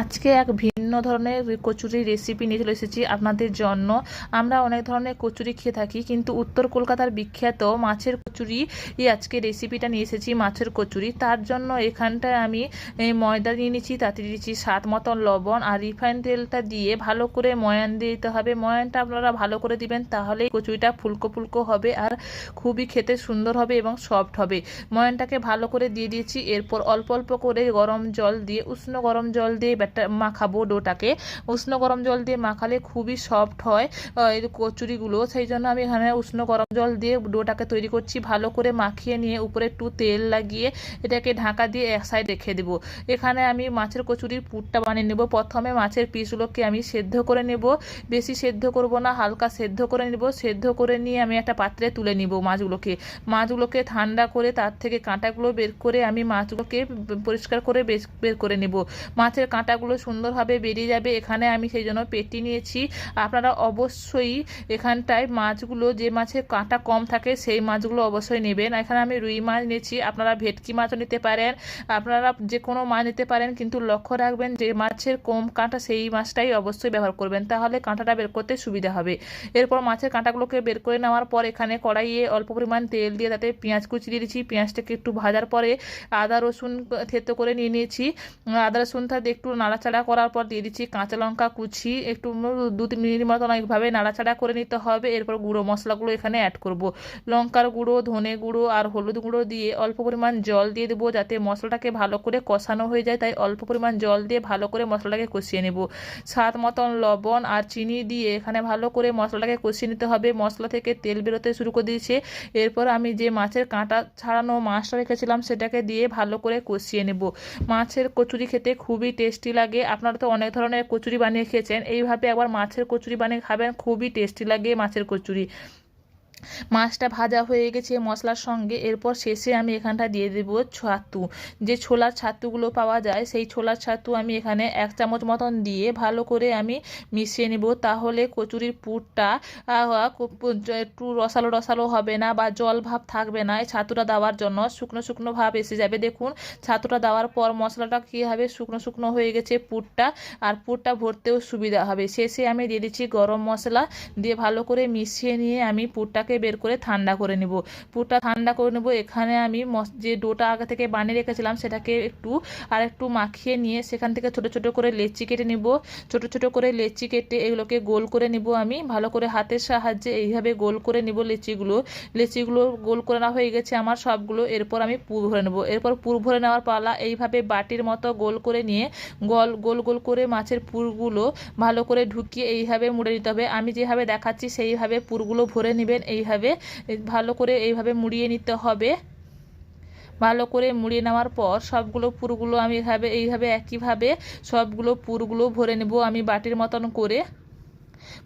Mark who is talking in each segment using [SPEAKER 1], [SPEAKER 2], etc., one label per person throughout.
[SPEAKER 1] আজকে এক ভিন্ন ধরনের কচুরি রেসিপি নিয়ে চলে এসেছি আপনাদের জন্য। আমরা অনেক ধরনের কচুরি খেয়ে থাকি, কিন্তু উত্তর কলকাতার বিখ্যাত মাছের কচুরি আজকে রেসিপিটা নিয়ে এসেছি, মাছের কচুরি। তার জন্য এখানটায় আমি ময়দা নিয়ে নিচ্ছি, তাতে দিয়েছি স্বাদ মতন লবণ আর রিফাইন তেলটা দিয়ে ভালো করে ময়ান দিয়ে দিতে হবে। ময়ানটা আপনারা ভালো করে দিবেন, তাহলেই কচুরিটা ফুলকো ফুলকো হবে আর খুবই খেতে সুন্দর হবে এবং সফট হবে। ময়ানটাকে ভালো করে দিয়ে দিয়েছি, এরপর অল্প অল্প করে গরম জল দিয়ে, উষ্ণ গরম জল দিয়ে ব্যাটা মাখাবো ডোটাকে। উষ্ণ গরম জল দিয়ে মাখালে খুবই সফট হয় এই কচুরিগুলো। সেই জন্য আমি এখানে উষ্ণ গরম জল দিয়ে ডোটাকে তৈরি করছি। ভালো করে মাখিয়ে নিয়ে উপরে একটু তেল লাগিয়ে এটাকে ঢাকা দিয়ে এক সাইড রেখে দেবো। এখানে আমি মাছের কচুরির পুরটা বানিয়ে নেব। প্রথমে মাছের পিসগুলোকে আমি সেদ্ধ করে নেব। বেশি সেদ্ধ করব না, হালকা সেদ্ধ করে নেব। সেদ্ধ করে নিয়ে আমি একটা পাত্রে তুলে নিব মাছগুলোকে। মাছগুলোকে ঠান্ডা করে তার থেকে কাঁটাগুলো বের করে আমি মাছগুলোকে পরিষ্কার করে বের করে নেব। মাছের কাঁটাগুলো সুন্দরভাবে বেরিয়ে যাবে। এখানে আমি সেই জন্য পেটি নিয়েছি। আপনারা অবশ্যই এখানটায় মাছগুলো, যে মাছের কাঁটা কম থাকে সেই মাছগুলো অবশ্যই নেবেন। এখানে আমি রুই মাছ নিয়েছি। আপনারা ভেটকি মাছও নিতে পারেন। আপনারা যে কোনো মাছ নিতে পারেন, কিন্তু লক্ষ্য রাখবেন যে মাছের কম কাঁটা সেই মাছটাই অবশ্যই ব্যবহার করবেন। তাহলে কাঁটাটা বের করতে সুবিধা হবে। এরপর মাছের কাঁটাগুলোকে বের করে নেওয়ার পর এখানে কড়াইয়ে অল্প পরিমাণ তেল দিয়ে তাতে পেঁয়াজ কুচি দিয়ে দিয়েছি। পেঁয়াজটাকে একটু ভাজার পরে আদা রসুন থেতো করে নিয়ে নিয়েছি। আদা রসুনটা একটু নাড়াচাড়া করার পর দিয়ে দিচ্ছি কাঁচা লঙ্কা কুচি। একটু দু তিন মিনিট মতন এইভাবে নাড়াচাড়া করে নিতে হবে। এরপর গুঁড়ো মশলাগুলো এখানে অ্যাড করব। লঙ্কার গুঁড়ো, ধনে গুঁড়ো আর হলুদ গুঁড়ো দিয়ে অল্প পরিমাণ জল দিয়ে দেবো যাতে মশলাটাকে ভালো করে কষানো হয়ে যায়। তাই অল্প পরিমাণ জল দিয়ে ভালো করে মশলাটাকে কষিয়ে নেব। স্বাদ মতন লবণ আর চিনি দিয়ে এখানে ভালো করে মশলাটাকে কষিয়ে নিতে হবে। মশলা থেকে তেল বেরোতে শুরু করে দিয়েছে। এরপর আমি যে মাছের কাঁটা ছাড়ানো মাছটা রেখেছিলাম সেটাকে দিয়ে ভালো করে কষিয়ে নেব। মাছের কচুরি খেতে খুবই টেস্টি লাগে। আপনারা তো অনেক ধরনের কচুরি বানিয়ে খেয়েছেন। এইভাবে একবার মাছের কচুরি বানিয়ে খাবেন, খুবই টেস্টি লাগে মাছের কচুরি। মাছটা ভাজা হয়ে গেছে মশলার সঙ্গে। এরপর শেষে আমি এখানটা দিয়ে দেব ছাতু। যে ছোলার ছাতুগুলো পাওয়া যায়, সেই ছোলার ছাতু আমি এখানে এক চামচ মতন দিয়ে ভালো করে আমি মিশিয়ে নেব। তাহলে কচুরির পুরটা একটু রসালো রসালো হবে না বা জল ভাব থাকবে না। ছাতুটা দেওয়ার জন্য শুকনো শুকনো ভাব এসে যাবে। দেখুন, ছাতুটা দেওয়ার পর মশলাটা কী হবে শুকনো শুকনো হয়ে গেছে পুরটা, আর পুরটা ভরতেও সুবিধা হবে। শেষে আমি দিয়ে দিচ্ছি গরম মশলা। দিয়ে ভালো করে মিশিয়ে নিয়ে আমি পুরটাকে বের করে ঠান্ডা করে নেব। পুরটা ঠান্ডা করে নেব। এখানে আমি যে ডোটা আগে থেকে বানিয়ে রেখেছিলাম, সেটাকে একটু আর একটু মাখিয়ে নিয়ে সেখান থেকে ছোট ছোট করে লেচি কেটে নিব। ছোট ছোট করে লেচি কেটে এগুলোকে গোল করে নিব আমি। ভালো করে হাতের সাহায্যে এইভাবে গোল করে নিব লেচিগুলো। লেচিগুলো গোল করে নেওয়া হয়ে গেছে আমার সবগুলো। এরপর আমি পুর ভরে নেব। এরপর পুর ভরে নেওয়ার পালা এইভাবে বাটির মতো গোল করে নিয়ে গোল গোল গোল করে মাছের পুরগুলো ভালো করে ঢুকিয়ে এইভাবে মুড়ে নিতে হবে। আমি যেভাবে দেখাচ্ছি সেইভাবে পুরগুলো ভরে নেবেন। এইভাবে, ভালো করে এইভাবে মুড়িয়ে নিতে হবে। ভালো করে মুড়িয়ে নেওয়ার পর সবগুলো পুরগুলো আমি এভাবে, এইভাবে একইভাবে সবগুলো পুরগুলো ভরে নেব আমি বাটির মতন করে।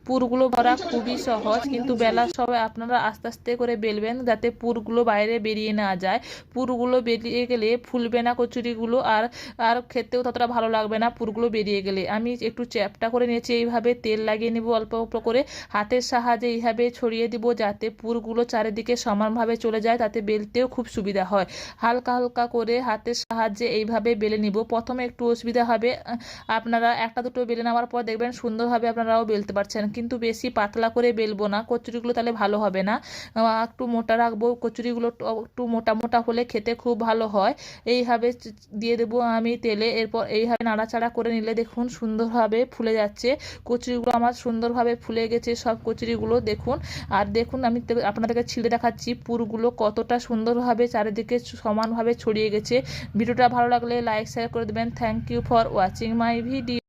[SPEAKER 1] পুরগুলো ভরা খুবই সহজ, কিন্তু বেলার সময় আপনারা আস্তে আস্তে করে বেলবেন যাতে পুরগুলো বাইরে বেরিয়ে না যায়। পুরগুলো বেরিয়ে গেলে ফুলবে না কচুরিগুলো আর আর খেতেও ততটা ভালো লাগবে না পুরগুলো বেরিয়ে গেলে। আমি একটু চ্যাপটা করে নিয়েছি, এইভাবে তেল লাগিয়ে নেব অল্প অল্প করে। হাতের সাহায্যে এইভাবে ছড়িয়ে দিব যাতে পুরগুলো চারিদিকে সমানভাবে চলে যায়, তাতে বেলতেও খুব সুবিধা হয়। হালকা হালকা করে হাতের সাহায্যে এইভাবে বেলে নিব। প্রথমে একটু অসুবিধা হবে আপনারা একটা দুটো বেলে নেওয়ার পর দেখবেন সুন্দরভাবে আপনারাও বেলতে পারছেন। কিন্তু বেশি পাতলা করে বেলবো না। কচুরিগুলো তাহলে ভালো হবে না। একটু মোটা রাখব। কচুরিগুলো একটু মোটা মোটা হলে খেতে খুব ভালো হয়। এইভাবে দিয়ে দেবো আমি তেলে। এরপর এইভাবে নাড়াচাড়া করে নিলে দেখুন সুন্দরভাবে ফুলে যাচ্ছে। কচুরিগুলো আমার সুন্দরভাবে ফুলে গেছে সব কচুরিগুলো, দেখুন। আর দেখুন, আমি আপনাদেরকে ছিঁড়ে দেখাচ্ছি পুরগুলো কতটা সুন্দরভাবে চারিদিকে সমানভাবে ছড়িয়ে গেছে। ভিডিওটা ভালো লাগলে লাইক শেয়ার করে দেবেন। Thank you for watching my video